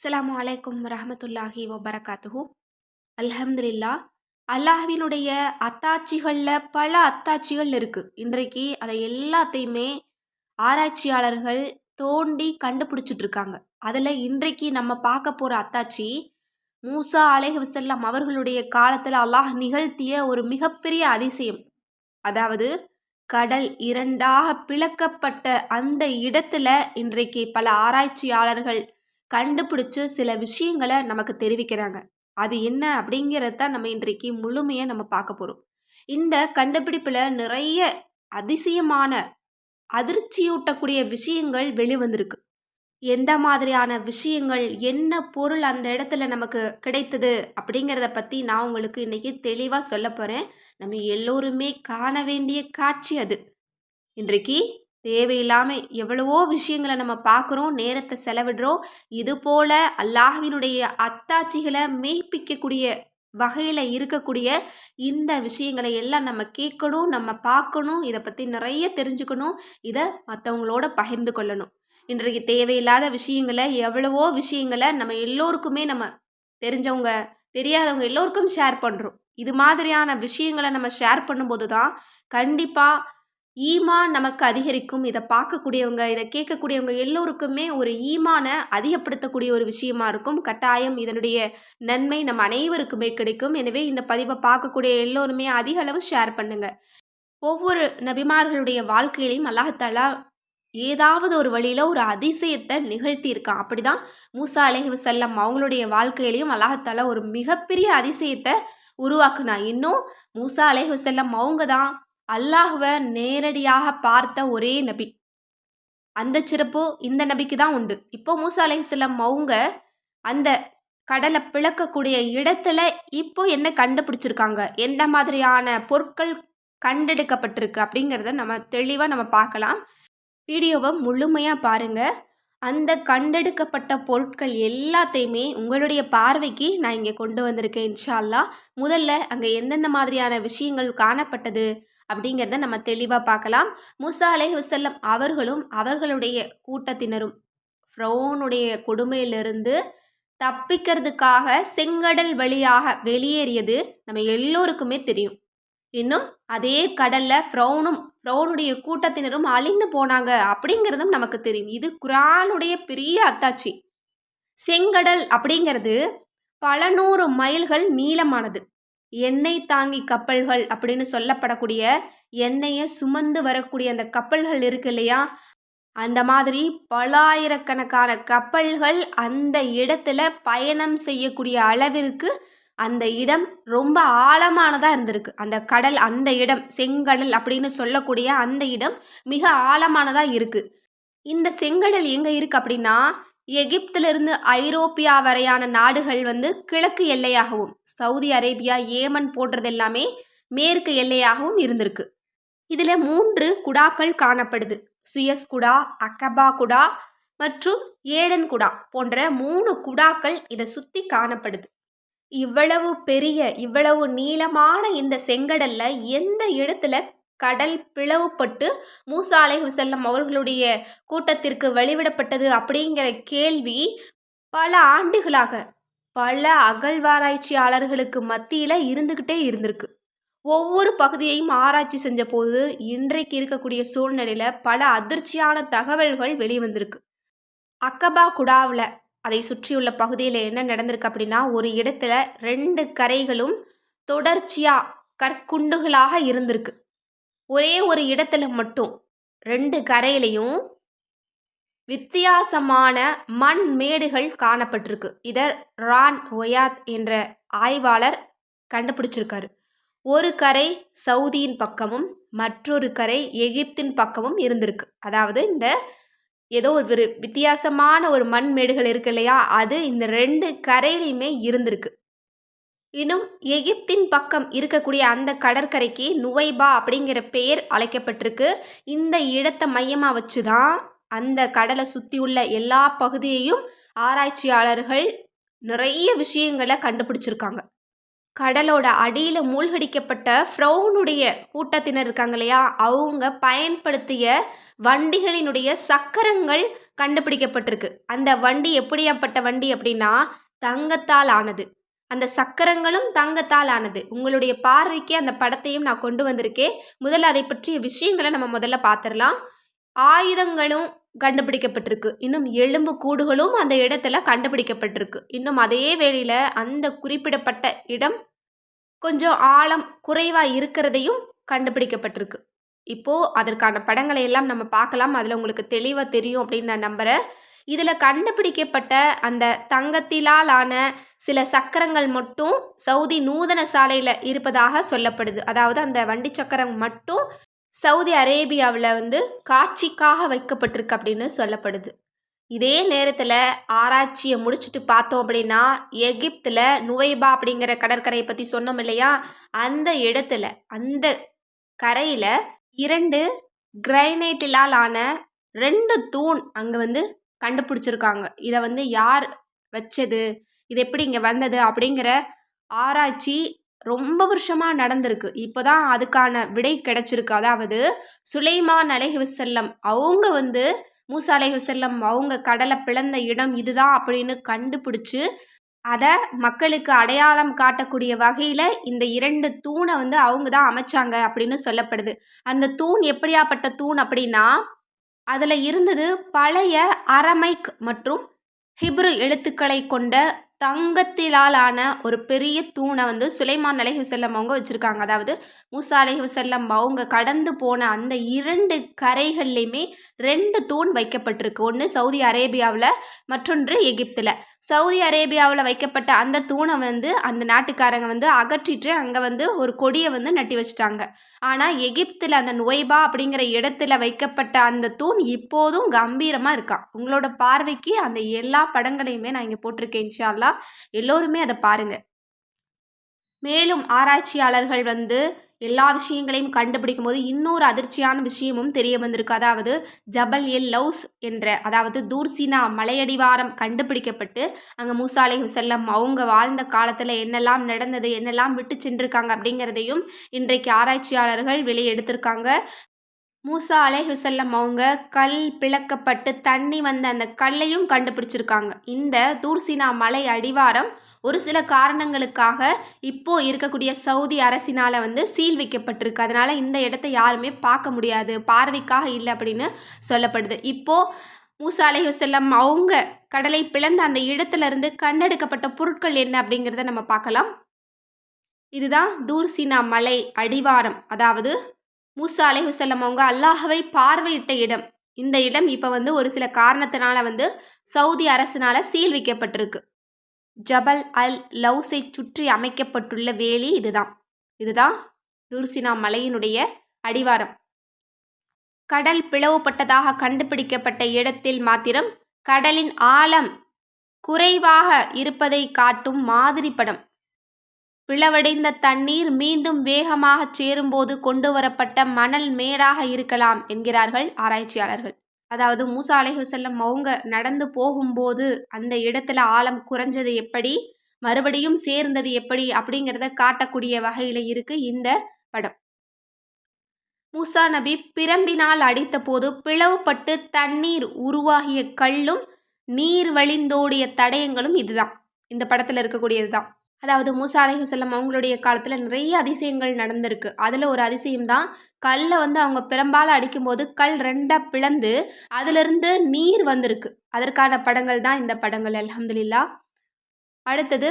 அஸ்லாம் அலைக்கும் ரஹமத்துல்லாஹி ஒபரகாத்துஹூ அல்ஹம்துல்லா அல்லாஹ்வினுடைய அத்தாட்சிகளில் பல அத்தாட்சிகள் இருக்குது இன்றைக்கு அதை எல்லாத்தையுமே ஆராய்ச்சியாளர்கள் தோண்டி கண்டுபிடிச்சிட்டு இருக்காங்க அதில் இன்றைக்கு நம்ம பார்க்க போகிற அத்தாட்சி மூசா அலைஹி வஸல்லம் அவர்களுடைய காலத்தில் அல்லாஹ் நிகழ்த்திய ஒரு மிகப்பெரிய அதிசயம். அதாவது கடல் இரண்டாக பிளக்கப்பட்ட அந்த இடத்துல இன்றைக்கு பல ஆராய்ச்சியாளர்கள் கண்டுபிடிச்சு சில விஷயங்களை நமக்கு தெரிவிக்கிறாங்க. அது என்ன அப்படிங்கிறத நம்ம இன்றைக்கு முழுமையாக நம்ம பார்க்க போகிறோம் இந்த கண்டுபிடிப்பில் நிறைய அதிசயமான அதிர்ச்சியூட்டக்கூடிய விஷயங்கள் வெளிவந்திருக்கு. எந்த மாதிரியான விஷயங்கள் என்ன பொருள் அந்த இடத்துல நமக்கு கிடைத்தது அப்படிங்கிறத பற்றி நான் உங்களுக்கு இன்றைக்கி தெளிவாக சொல்ல போகிறேன் நம்ம எல்லோருமே காண வேண்டிய காட்சி அது. இன்றைக்கு தேவையில்லாமல் எவ்வளவோ விஷயங்களை நம்ம பார்க்குறோம் நேரத்தை செலவிடுறோம். இது போல் அல்லாஹ்வினுடைய அத்தாட்சிகளை மெய்ப்பிக்கக்கூடிய வகையில் இருக்கக்கூடிய இந்த விஷயங்களை எல்லாம் நம்ம கேட்கணும் நம்ம பார்க்கணும். இதை பற்றி நிறைய தெரிஞ்சுக்கணும். இதை மற்றவங்களோட பகிர்ந்து கொள்ளணும். இன்றைக்கு தேவையில்லாத விஷயங்களை எவ்வளவோ விஷயங்களை நம்ம எல்லோருக்குமே நம்ம தெரிஞ்சவங்க தெரியாதவங்க எல்லோருக்கும் ஷேர் பண்ணுறோம் இது மாதிரியான விஷயங்களை நம்ம ஷேர் பண்ணும்போது தான் கண்டிப்பாக ஈமான் நமக்கு அதிகரிக்கும். இதை பார்க்கக்கூடியவங்க இதை கேட்கக்கூடியவங்க எல்லோருக்குமே ஒரு ஈமானை அதிகப்படுத்தக்கூடிய ஒரு விஷயமா இருக்கும். கட்டாயம் இதனுடைய நன்மை நம்ம அனைவருக்குமே கிடைக்கும். எனவே இந்த பதிவை பார்க்கக்கூடிய எல்லோருமே அதிக அளவு ஷேர் பண்ணுங்க. ஒவ்வொரு நபிமார்களுடைய வாழ்க்கையிலையும் அல்லாஹாலா ஏதாவது ஒரு வழியில் ஒரு அதிசயத்தை நிகழ்த்தியிருக்கான். அப்படி தான் மூசா அலஹி வசல்லம் அவங்களுடைய வாழ்க்கையிலையும் அல்லாஹாலா ஒரு மிகப்பெரிய அதிசயத்தை உருவாக்குனா இன்னும் மூசா அலஹி வசல்லம் அவங்க தான் அல்லாஹுவை நேரடியாக பார்த்த ஒரே நபி. அந்த சிறப்பு இந்த நபிக்கு தான் உண்டு. இப்போ மூசா அலைஹிஸ்லாம் அவங்க அந்த கடலை பிளக்கக்கூடிய இடத்துல இப்போ என்ன கண்டுபிடிச்சிருக்காங்க? எந்த மாதிரியான பொருட்கள் கண்டெடுக்கப்பட்டிருக்கு அப்படிங்கிறத நம்ம தெளிவாக நம்ம பார்க்கலாம். வீடியோவை முழுமையாக பாருங்கள் அந்த கண்டெடுக்கப்பட்ட பொருட்கள் எல்லாத்தையுமே உங்களுடைய பார்வைக்கு நான் இங்கே கொண்டு வந்திருக்கேன் இன்ஷால்லா முதல்ல அங்கே எந்தெந்த மாதிரியான விஷயங்கள் காணப்பட்டது? அப்படிங்கிறத நம்ம தெளிவாக பார்க்கலாம். முசா அலை அவர்களும் அவர்களுடைய கூட்டத்தினரும் ஃப்ரௌனுடைய கொடுமையிலிருந்து தப்பிக்கிறதுக்காக செங்கடல் வழியாக வெளியேறியது நம்ம எல்லோருக்குமே தெரியும். இன்னும் அதே கடலில் ஃப்ரௌனும் ஃப்ரௌனுடைய கூட்டத்தினரும் அழிந்து போனாங்க அப்படிங்கிறதும் நமக்கு தெரியும். இது குரானுடைய பெரிய அத்தாட்சி. செங்கடல் அப்படிங்கிறது பல நூறு மைல்கள் நீளமானது. எண்ணெய் தாங்கி கப்பல்கள் அப்படின்னு சொல்லப்படக்கூடிய எண்ணெயை சுமந்து வரக்கூடிய அந்த கப்பல்கள் இருக்கு இல்லையா? அந்த மாதிரி பலாயிரக்கணக்கான கப்பல்கள் அந்த இடத்துல பயணம் செய்யக்கூடிய அளவிற்கு அந்த இடம் ரொம்ப ஆழமானதாக இருந்திருக்கு. அந்த கடல் அந்த இடம் செங்கடல் அப்படின்னு சொல்லக்கூடிய அந்த இடம் மிக ஆழமானதாக இருக்குது இந்த செங்கடல் எங்கே இருக்குது அப்படின்னா எகிப்திலிருந்து ஐரோப்பியா வரையான நாடுகள் வந்து கிழக்கு எல்லையாகவும் சவுதி அரேபியா ஏமன் போன்றது எல்லாமே மேற்கு எல்லையாகவும் இருந்திருக்கு. இதில் மூன்று குடாக்கள் காணப்படுது. சுயஸ் குடா அக்கபா குடா மற்றும் ஏடன் குடா போன்ற மூணு குடாக்கள் இதை சுற்றி காணப்படுது. இவ்வளவு பெரிய இவ்வளவு நீளமான இந்த செங்கடல்ல எந்த இடத்துல கடல் பிளவுபட்டு மூசா அலைஹி அவர்களுடைய கூட்டத்திற்கு வழிவிடப்பட்டது அப்படிங்கிற கேள்வி பல ஆண்டுகளாக பல அகழ்வாராய்ச்சியாளர்களுக்கு மத்தியில் இருந்துக்கிட்டே இருந்திருக்கு. ஒவ்வொரு பகுதியையும் ஆராய்ச்சி செஞ்ச போது இன்றைக்கு இருக்கக்கூடிய சூழ்நிலையில் பல அதிர்ச்சியான தகவல்கள் வெளிவந்திருக்கு. அக்கபா குடாவில் அதை சுற்றியுள்ள பகுதியில் என்ன நடந்திருக்கு அப்படின்னா ஒரு இடத்துல ரெண்டு கரைகளும் தொடர்ச்சியாக கற்குண்டுகளாக இருந்திருக்கு. ஒரே ஒரு இடத்துல மட்டும் ரெண்டு கரையிலையும் வித்தியாசமான மண் மேடுகள் காணப்பட்டிருக்கு. இதை ரான் ஒயாத் என்ற ஆய்வாளர் கண்டுபிடிச்சிருக்காரு. ஒரு கரை சவுதியின் பக்கமும் மற்றொரு கரை எகிப்தின் பக்கமும் இருந்திருக்கு. அதாவது இந்த ஏதோ ஒரு வித்தியாசமான ஒரு மண் மேடுகள் இருக்கு இல்லையா? அது இந்த ரெண்டு கரையிலையுமே இருந்திருக்கு. இன்னும் எகிப்தின் பக்கம் இருக்கக்கூடிய அந்த கடற்கரைக்கு நுவைபா அப்படிங்கிற பெயர் அழைக்கப்பட்டிருக்கு. இந்த இடத்தை மையமாக வச்சு தான் அந்த கடலை சுற்றி உள்ள எல்லா பகுதியையும் ஆராய்ச்சியாளர்கள் நிறைய விஷயங்களை கண்டுபிடிச்சிருக்காங்க. கடலோட அடியில் மூழ்கடிக்கப்பட்ட ஃப்ரௌனுடைய கூட்டத்தினர் இருக்காங்க இல்லையா? அவங்க பயன்படுத்திய வண்டிகளினுடைய சக்கரங்கள் கண்டுபிடிக்கப்பட்டிருக்கு. அந்த வண்டி எப்படியாப்பட்ட வண்டி அப்படின்னா தங்கத்தால் ஆனது. அந்த சக்கரங்களும் தங்கத்தால் ஆனது உங்களுடைய பார்வைக்கு அந்த படத்தையும் நான் கொண்டு வந்திருக்கேன். முதல்ல அதை பற்றிய விஷயங்களை நம்ம முதல்ல பார்த்துடலாம். ஆயுதங்களும் கண்டுபிடிக்கப்பட்டிருக்கு. இன்னும் எலும்பு கூடுகளும் அந்த இடத்துல கண்டுபிடிக்கப்பட்டிருக்கு. இன்னும் அதே வேளையில் அந்த குறிப்பிடப்பட்ட இடம் கொஞ்சம் ஆழம் குறைவாக இருக்கிறதையும் கண்டுபிடிக்கப்பட்டிருக்கு. இப்போது அதற்கான படங்களை எல்லாம் நம்ம பார்க்கலாம். அதில் உங்களுக்கு தெளிவாக தெரியும் அப்படின்னு நான் நம்புகிறேன் இதில் கண்டுபிடிக்கப்பட்ட அந்த தங்கத்திலால் ஆன சில சக்கரங்கள் மட்டும் சவுதி நூதன சாலையில் இருப்பதாக சொல்லப்படுது. அதாவது அந்த வண்டி சக்கரம் மட்டும் சவுதி அரேபியாவில் வந்து காட்சிக்காக வைக்கப்பட்டிருக்கு அப்படின்னு சொல்லப்படுது. இதே நேரத்தில் ஆராய்ச்சியை முடிச்சுட்டு பார்த்தோம் அப்படின்னா எகிப்தில் நுவைபா அப்படிங்கிற கடற்கரையை பற்றி சொன்னோம் இல்லையா? அந்த இடத்துல அந்த கரையில் இரண்டு கிரைனைட்டிலால் ஆன ரெண்டு தூண் அங்கே வந்து கண்டுபிடிச்சிருக்காங்க. இதை வந்து யார் வச்சது? இது எப்படி இங்கே வந்தது? அப்படிங்கிற ஆராய்ச்சி ரொம்ப வருஷமாக நடந்திருக்கு. இப்போ தான் அதுக்கான விடை கிடச்சிருக்கு. அதாவது சுலைமான் அலைஹி செல்லம் அவங்க வந்து மூசா அலைஹி செல்லம் அவங்க கடலை பிளந்த இடம் இதுதான் அப்படின்னு கண்டுபிடிச்சு அதை மக்களுக்கு அடையாளம் காட்டக்கூடிய வகையில் இந்த இரண்டு தூணை வந்து அவங்க தான் அமைச்சாங்க அப்படின்னு சொல்லப்படுது. அந்த தூண் எப்படியாப்பட்ட தூண் அப்படின்னா அதில் இருந்தது பழைய அரமைக் மற்றும் ஹிப்ரு எழுத்துக்களை கொண்ட தங்கத்திலாலான ஒரு பெரிய தூணை வந்து சுலைமான் அலைஹி செல்லம் அவங்க வச்சுருக்காங்க. அதாவது மூசா அலைஹி செல்லம் அவங்க கடந்து போன அந்த இரண்டு கரைகள்லையுமே ரெண்டு தூண் வைக்கப்பட்டிருக்கு. ஒன்று சவுதி அரேபியாவில் மற்றொன்று எகிப்தில். சவுதி அரேபியாவில் வைக்கப்பட்ட அந்த தூணை வந்து அந்த நாட்டுக்காரங்க வந்து அகற்றிட்டு அங்கே வந்து ஒரு கொடியை வந்து நட்டி வச்சிட்டாங்க. ஆனால் எகிப்தில் அந்த நுவைபா அப்படிங்கிற இடத்துல வைக்கப்பட்ட அந்த தூண் இப்போதும் கம்பீரமாக இருக்கான் உங்களோட பார்வைக்கு அந்த எல்லா படங்களையுமே நான் இங்கே போட்டிருக்கேன் இன்ஷால்லா எல்லோருமே அதை பாருங்கள் மேலும் ஆராய்ச்சியாளர்கள் வந்து எல்லா விஷயங்களையும் கண்டுபிடிக்கும் போது இன்னொரு அதிர்ச்சியான விஷயமும் தெரிய வந்திருக்கு. அதாவது ஜபல் எல் லவ்ஸ் என்ற அதாவது தூர்சினா மலையடிவாரம் கண்டுபிடிக்கப்பட்டு அங்கே மூசாலை செல்லம் அவங்க வாழ்ந்த காலத்தில் என்னெல்லாம் நடந்தது என்னெல்லாம் விட்டு சென்றிருக்காங்க அப்படிங்கிறதையும் இன்றைக்கு ஆராய்ச்சியாளர்கள் வெளியே எடுத்திருக்காங்க மூசா அலேஹுசல்லம் அவங்க கல் பிளக்கப்பட்டு தண்ணி வந்த அந்த கல்லையும் கண்டுபிடிச்சிருக்காங்க. இந்த தூர்சினா மலை அடிவாரம் ஒரு சில காரணங்களுக்காக இப்போ இருக்கக்கூடிய சவுதி அரசினால் வந்து சீல் வைக்கப்பட்டிருக்கு. அதனால் இந்த இடத்த யாருமே பார்க்க முடியாது. பார்வைக்காக இல்லை அப்படின்னு சொல்லப்படுது. இப்போது மூசா அலேஹுசல்லம் அவங்க கடலை பிளந்த அந்த இடத்துல இருந்து கண்டெடுக்கப்பட்ட பொருட்கள் என்ன அப்படிங்கிறத நம்ம பார்க்கலாம். இதுதான் தூர்சினா மலை அடிவாரம். அதாவது மூசா அலைஹுசல்லம் அவங்க அல்லாஹவை பார்வையிட்ட இடம். இந்த இடம் இப்போ வந்து ஒரு சில காரணத்தினால வந்து சவுதி அரசினால சீல் வைக்கப்பட்டிருக்கு. ஜபல் அல் லவுஸை சுற்றி அமைக்கப்பட்டுள்ள வேலி இதுதான். இதுதான் துர்சினா மலையினுடைய அடிவாரம். கடல் பிளவுபட்டதாக கண்டுபிடிக்கப்பட்ட இடத்தில் மாத்திரம் கடலின் ஆழம் குறைவாக இருப்பதை காட்டும் மாதிரி படம். பிளவடைந்த தண்ணீர் மீண்டும் வேகமாக சேரும்போது கொண்டு வரப்பட்ட மணல் மேடாக இருக்கலாம் என்கிறார்கள் ஆராய்ச்சியாளர்கள். அதாவது மூசா அலைஹுசல்லம் அவங்க நடந்து போகும்போது அந்த இடத்துல ஆழம் குறைஞ்சது எப்படி? மறுபடியும் சேர்ந்தது எப்படி? அப்படிங்கிறத காட்டக்கூடிய வகையில் இருக்கு இந்த படம். மூசா நபி பிரம்பினால் அடித்த போது பிளவுபட்டு தண்ணீர் உருவாகிய கல்லும் நீர் வழிந்தோடிய தடயங்களும் இதுதான். இந்த படத்தில் இருக்கக்கூடியது தான் அதாவது மூசா செல்லம் அவங்களுடைய காலத்தில் நிறைய அதிசயங்கள் நடந்திருக்கு. அதில் ஒரு அதிசயம் தான் கல்லை வந்து அவங்க பெரும்பாலும் அடிக்கும்போது கல் ரெண்டாக பிளந்து அதிலிருந்து நீர் வந்திருக்கு. அதற்கான படங்கள் தான் இந்த படங்கள் அலமதுல்லா அடுத்தது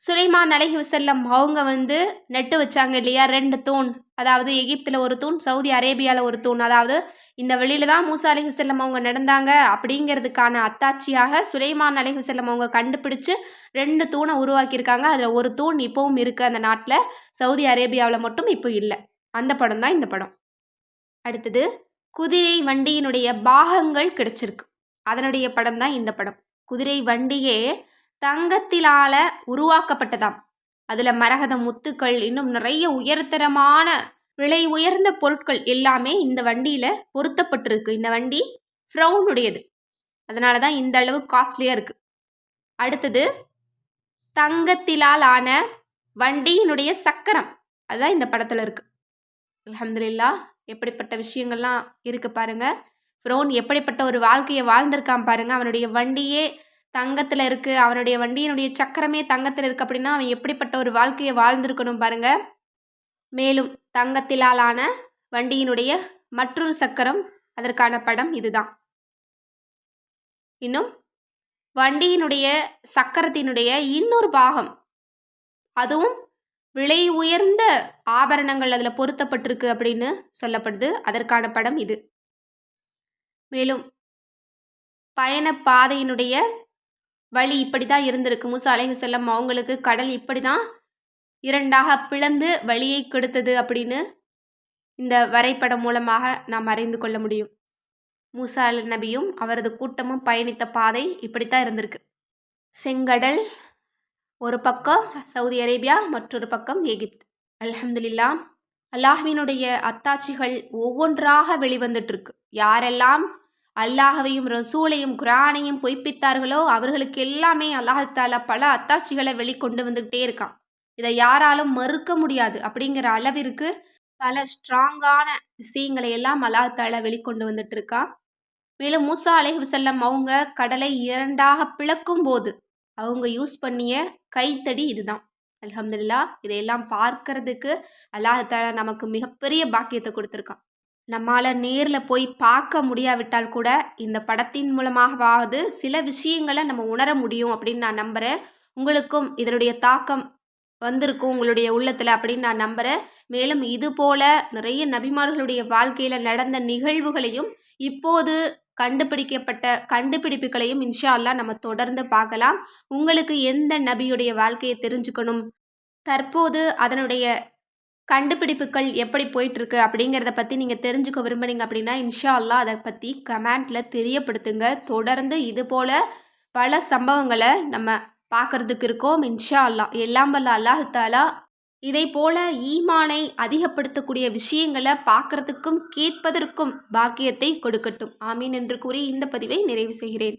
சுலைமான் அலஹி வசல்லம் அவங்க வந்து நெட்டு வச்சாங்க இல்லையா? ரெண்டு தூண். அதாவது எகிப்தில் ஒரு தூண் சவுதி அரேபியாவில் ஒரு தூண். அதாவது இந்த வெளியில தான் மூசா அலஹி செல்லம் அவங்க நடந்தாங்க அப்படிங்கிறதுக்கான அத்தாட்சியாக சுலைமான் அலஹி செல்லம் அவங்க கண்டுபிடிச்சு ரெண்டு தூணை உருவாக்கியிருக்காங்க. அதில் ஒரு தூண் இப்போவும் இருக்குது அந்த நாட்டில். சவுதி அரேபியாவில் மட்டும் இப்போ இல்லை. அந்த படம் தான் இந்த படம். அடுத்தது குதிரை வண்டியினுடைய பாகங்கள் கிடைச்சிருக்கு. அதனுடைய படம் தான் இந்த படம். குதிரை வண்டியே தங்கத்திலால உருவாக்கப்பட்டதாம். அதில் மரகத முத்துக்கள் இன்னும் நிறைய உயர்தரமான விலை உயர்ந்த பொருட்கள் எல்லாமே இந்த வண்டியில் பொருத்தப்பட்டிருக்கு. இந்த வண்டி ஃப்ரௌனுடையது. அதனால தான் இந்த அளவு காஸ்ட்லியாக இருக்குது அடுத்தது தங்கத்திலால் ஆன வண்டியினுடைய சக்கரம். அதுதான் இந்த படத்தில் இருக்குது அலமதுல்லா எப்படிப்பட்ட விஷயங்கள்லாம் இருக்குது பாருங்க. ஃப்ரோன் எப்படிப்பட்ட ஒரு வாழ்க்கையை வாழ்ந்திருக்கான் பாருங்க. அவனுடைய வண்டியே தங்கத்தில் இருக்குது அவனுடைய வண்டியினுடைய சக்கரமே தங்கத்தில் இருக்குது அப்படின்னா அவன் எப்படிப்பட்ட ஒரு வாழ்க்கையை வாழ்ந்திருக்கணும் பாருங்க. மேலும் தங்கத்திலாலான வண்டியினுடைய மற்றொரு சக்கரம் அதற்கான படம் இதுதான். இன்னும் வண்டியினுடைய சக்கரத்தினுடைய இன்னொரு பாகம் அதுவும் விலை உயர்ந்த ஆபரணங்கள் அதில் பொருத்தப்பட்டிருக்கு அப்படின்னு சொல்லப்படுது. அதற்கான படம் இது. மேலும் பயண பாதையினுடைய வழி இப்படி தான் இருந்திருக்கு. மூசா அலைஹி செல்லம் அவங்களுக்கு கடல் இப்படி தான் இரண்டாக பிளந்து வழியை கொடுத்தது அப்படின்னு இந்த வரைபடம் மூலமாக நாம் அறிந்து கொள்ள முடியும். மூசா அல் நபியும் அவரது கூட்டமும் பயணித்த பாதை இப்படித்தான் இருந்திருக்கு. செங்கடல் ஒரு பக்கம் சவுதி அரேபியா மற்றொரு பக்கம் எகிப்து. அல்ஹம்துலில்லா அல்லாஹ்வினுடைய அத்தாட்சிகள் ஒவ்வொன்றாக வெளிவந்துட்டுருக்கு யாரெல்லாம் அல்லாஹவையும் ரசூலையும் குரானையும் பொய்ப்பித்தார்களோ அவர்களுக்கு எல்லாமே அல்லாஹால பல அத்தாட்சிகளை வெளிக்கொண்டு வந்துக்கிட்டே இருக்கான். இதை யாராலும் மறுக்க முடியாது அப்படிங்கிற அளவிற்கு பல ஸ்ட்ராங்கான விஷயங்களை எல்லாம் அல்லாஹால வெளிக்கொண்டு வந்துட்டு இருக்கான். மேலும் மூசா அலைஹுசல்லம் அவங்க கடலை இரண்டாக பிளக்கும் போது அவங்க யூஸ் பண்ணிய கைத்தடி இதுதான். அலமதுல்லா இதையெல்லாம் பார்க்கறதுக்கு அல்லாஹால நமக்கு மிகப்பெரிய பாக்கியத்தை கொடுத்துருக்கான். நம்மால் நேரில் போய் பார்க்க முடியாவிட்டால் கூட இந்த படத்தின் மூலமாகவாவது சில விஷயங்களை நம்ம உணர முடியும் அப்படின்னு நான் நம்புகிறேன் உங்களுக்கும் இதனுடைய தாக்கம் வந்திருக்கும் உங்களுடைய உள்ளத்தில் அப்படின்னு நான் நம்புகிறேன் மேலும் இது போல நிறைய நபிமார்களுடைய வாழ்க்கையில் நடந்த நிகழ்வுகளையும் இப்போது கண்டுபிடிக்கப்பட்ட கண்டுபிடிப்புகளையும் இன்ஷா நம்ம தொடர்ந்து பார்க்கலாம். உங்களுக்கு எந்த நபியுடைய வாழ்க்கையை தெரிஞ்சுக்கணும்? தற்போது அதனுடைய கண்டுபிடிப்புகள் எப்படி போயிட்டுருக்கு அப்படிங்கிறத பற்றி நீங்கள் தெரிஞ்சுக்க விரும்புனீங்க அப்படின்னா இன்ஷா அல்லாஹ் அதை பற்றி கமெண்ட்டில் தெரியப்படுத்துங்க. தொடர்ந்து இது போல் பல சம்பவங்களை நம்ம பார்க்கறதுக்கு இருக்கோம் இன்ஷா அல்லாஹ் எல்லாம் வல்ல அல்லாஹ் தாலா இதை போல ஈமானை அதிகப்படுத்தக்கூடிய விஷயங்களை பார்க்கறதுக்கும் கேட்பதற்கும் பாக்கியத்தை கொடுக்கட்டும். ஆமீன் என்று கூறி இந்த பதிவை நிறைவு செய்கிறேன்.